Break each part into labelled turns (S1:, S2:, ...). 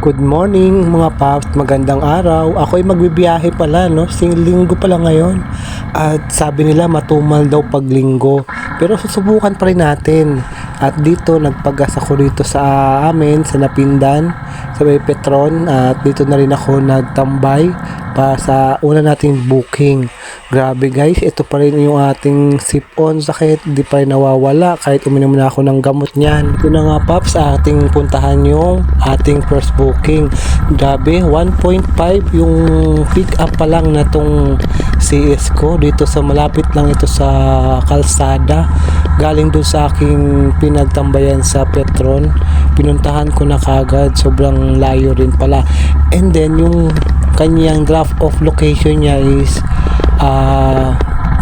S1: Good morning mga paps, magandang araw. Ako ay magbibiyahe pala, no? Sing linggo pala ngayon. At sabi nila matumal daw pag linggo. Pero susubukan pa rin natin. At dito nagpagas ako dito sa amin, sa Napindan, sa may Petron. At dito na rin ako nagtambay para sa una nating booking. Grabe guys, ito pa rin yung ating sip-on sakit. Di pa rin nawawala kahit uminom na ako ng gamot niyan. Ito na nga paps, ating puntahan yung ating first booking. Grabe, 1.5 yung pick up pa lang na tong CS ko dito sa malapit lang ito sa kalsada. Galing dun sa aking pinagtambayan sa Petron. Pinuntahan ko na kagad, sobrang layo rin pala. And then yung kanyang draft of location niya is ah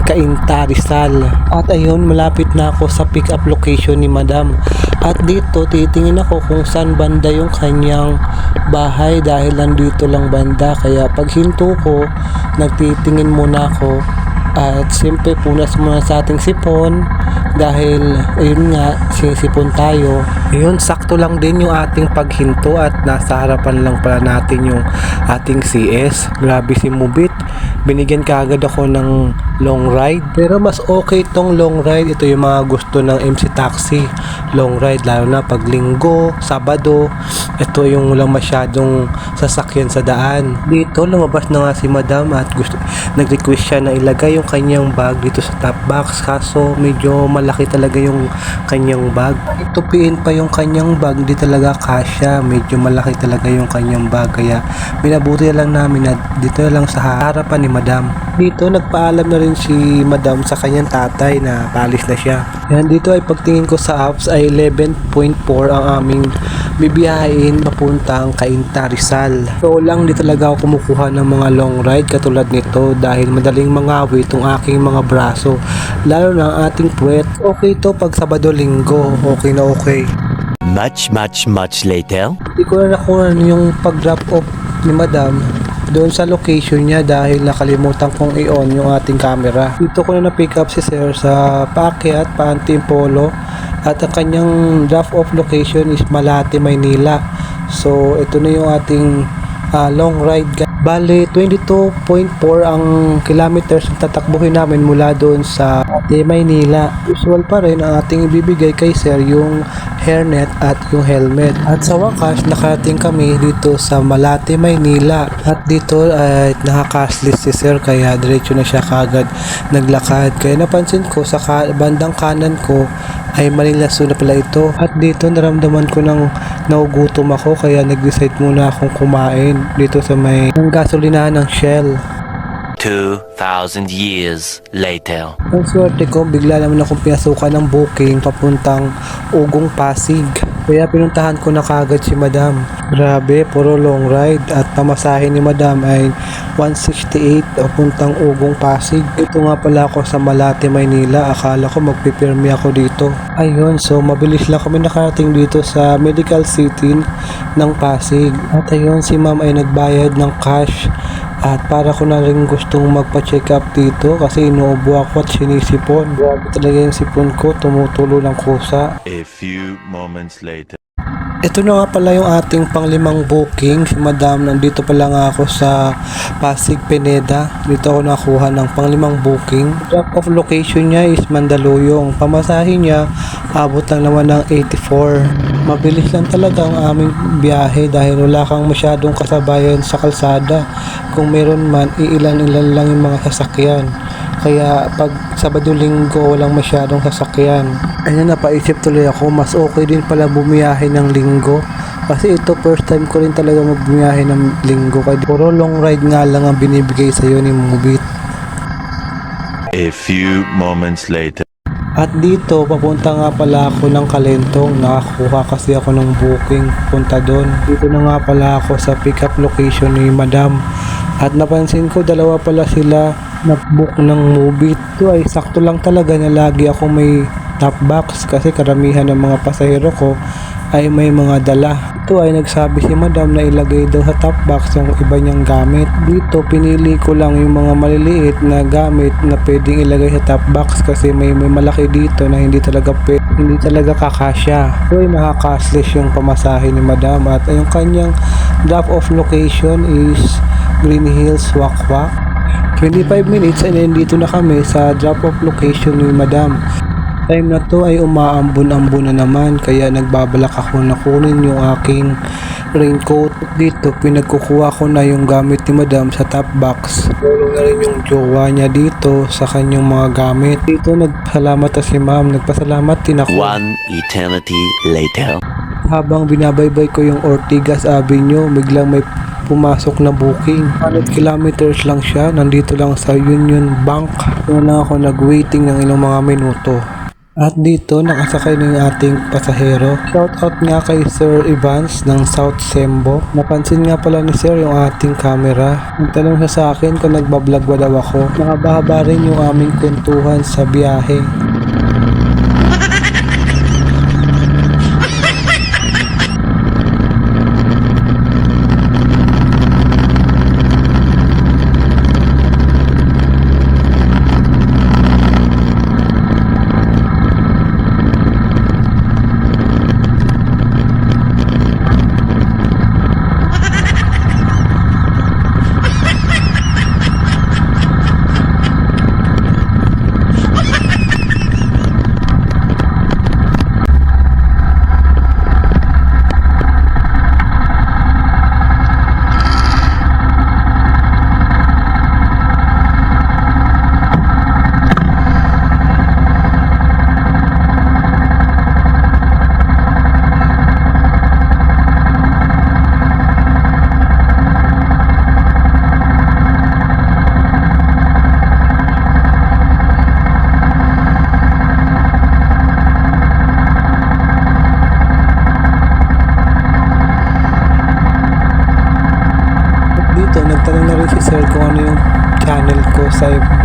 S1: Cainta Rizal. At ayun, malapit na ako sa pick up location ni Madam. At dito, titingin ako kung saan banda yung kanyang bahay dahil nandito lang banda. Kaya pag hinto ko, nagtitingin muna ako. At siyempre, punas muna sa ating sipon dahil ayun nga, sinisipon tayo. Ayun, sakto lang din yung ating paghinto at nasa harapan lang pala natin yung ating CS. Grabe si Mubit. Binigyan kaagad ako ng long ride. Pero mas okay tong long ride. Ito yung mga gusto ng MC Taxi. Long ride, lalo na pag linggo, sabado. Ito yung walang masyadong sasakyan sa daan. Dito, lumabas na nga si Madam at gusto, nag-request siya na ilagay yung kanyang bag dito sa top box. Kaso medyo malaki talaga yung kanyang bag. Itupiin pa yung kanyang bag, di talaga kasya. Medyo malaki talaga yung kanyang bag. Kaya minabuti na lang namin na dito lang sa harapan ni Madam. Dito nagpaalam na rin si Madam sa kanyang tatay na paalis na siya. Yan dito ay pagtingin ko sa apps ay 11.4 ang aming bibiyahin papuntang Cainta Rizal. So lang di talaga ako kumukuha ng mga long ride katulad nito dahil madaling mangawi itong aking mga braso. Lalo na ang ating puwet. Okay to pag Sabado Linggo. Okay na okay.
S2: Much, much, much later.
S1: Hindi ko na nakuha yung pag-drop off ni Madam doon sa location niya dahil nakalimutan kong i-on yung ating camera. Dito ko na na-pick up si Sir sa paakyat, Paantimpolo at ang kanyang drop off location is Malate, Maynila. So ito na yung ating ah, long ride. Bale, 22.4 ang kilometers na tatakbuhin namin mula doon sa Maynila. Usual pa rin ang ating ibibigay kay Sir yung hairnet at yung helmet. At sa wakas, nakarating kami dito sa Malate, Maynila. At dito ay nakakaslis si Sir kaya diretso na siya kagad naglakad. Kaya napansin ko sa ka- bandang kanan ko ay Manilaso na pala ito. At dito naramdaman ko ng naugutom ako kaya nag-decide muna akong kumain dito sa may gasolinahan ng Shell.
S2: 2,000 years later.
S1: Ang swerte ko, bigla naman akong pinasukan ng booking papuntang Ugong Pasig. Kaya pinuntahan ko na kagad si Madam. Grabe, puro long ride at pamasahe ni Madam ay 168 papuntang Ugong Pasig. Ito nga pala ako sa Malate, Maynila. Akala ko magpipirmi ako dito. Ayun, so mabilis lang kami nakarating dito sa Medical City ng Pasig. At ayun, si Ma'am ay nagbayad ng cash at para ko na rin gustong magpa-check up dito kasi inuubo ako at sinisipon. Grabe talaga yung sipon ko, tumutulo ng kusa.
S3: A few moments later.
S1: Ito na nga pala yung ating panglimang booking. Si Madam, nandito pala nga ako sa Pasig, Pineda. Dito ako nakuha ng panglimang booking. Drop off location niya is Mandaluyong. Pamasahe niya, abot lang naman ng 84. Mabilis lang talaga ang aming biyahe dahil wala kang masyadong kasabayan sa kalsada. Kung meron man, iilan-ilan lang yung mga sasakyan. Kaya pag Sabado Linggo walang masyadong sasakyan. Ayun napaisip tuloy ako, mas okay din pala bumiyahe ng linggo. Kasi ito first time ko rin talaga magbumiyahe ng linggo. Kaya puro long ride nga lang ang binibigay sa'yo ni Mubit.
S3: A few moments later.
S1: At dito, papunta nga pala ako ng Kalentong. Nakakuha kasi ako ng booking punta doon. Dito na nga pala ako sa pick-up location ni Madam. At napansin ko, dalawa pala sila nag-book ng movie. Ito ay sakto lang talaga na lagi ako may top box kasi karamihan ng mga pasahero ko ay may mga dala. Ito ay nagsabi si madam na ilagay daw sa top box yung iba niyang gamit. Dito pinili ko lang yung mga maliliit na gamit na pwedeng ilagay sa top box kasi may, may malaki dito na hindi talaga pwe- hindi talaga kakasya. So ay nakakasles yung pamasahe ni madam at yung kanyang drop off location is Green Hills Wakwak. 25 minutes ay nandito na kami sa drop off location ni madam. Time na to ay umaambon-ambon na naman kaya nagbabalak ako na kunin yung aking raincoat. Dito pinagkukuha ko na yung gamit ni madam sa top box. Tulong na rin yung jowa niya dito sa kanyang mga gamit. Dito nagpasalamat na si ma'am. Nagpasalamat din ako.
S2: One eternity later.
S1: Habang binabaybay ko yung Ortigas Avenue, biglang may pumasok na booking. 100 kilometers lang siya, nandito lang sa Union Bank. Lang ako nag-waiting ng ilang mga minuto. At dito, nakasakay na yung ating pasahero. Shoutout nga kay Sir Evans ng South Sembo. Napansin nga pala ni Sir yung ating camera. Nagtanong siya sa akin kung nagbablog ba daw ako. Nakabahaba rin yung aming kwentuhan sa biyahe. dito, nagtanong na rin si Sir ano yung channel ko sa FB.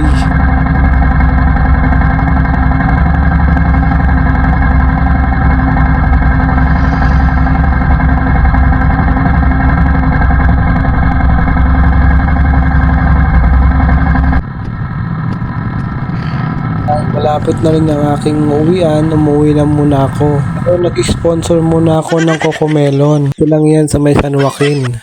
S1: Malapit na rin ang aking uwian, umuwi na muna ako. Pero nag-sponsor muna ako ng Cocomelon. Ito lang yan sa may San Joaquin.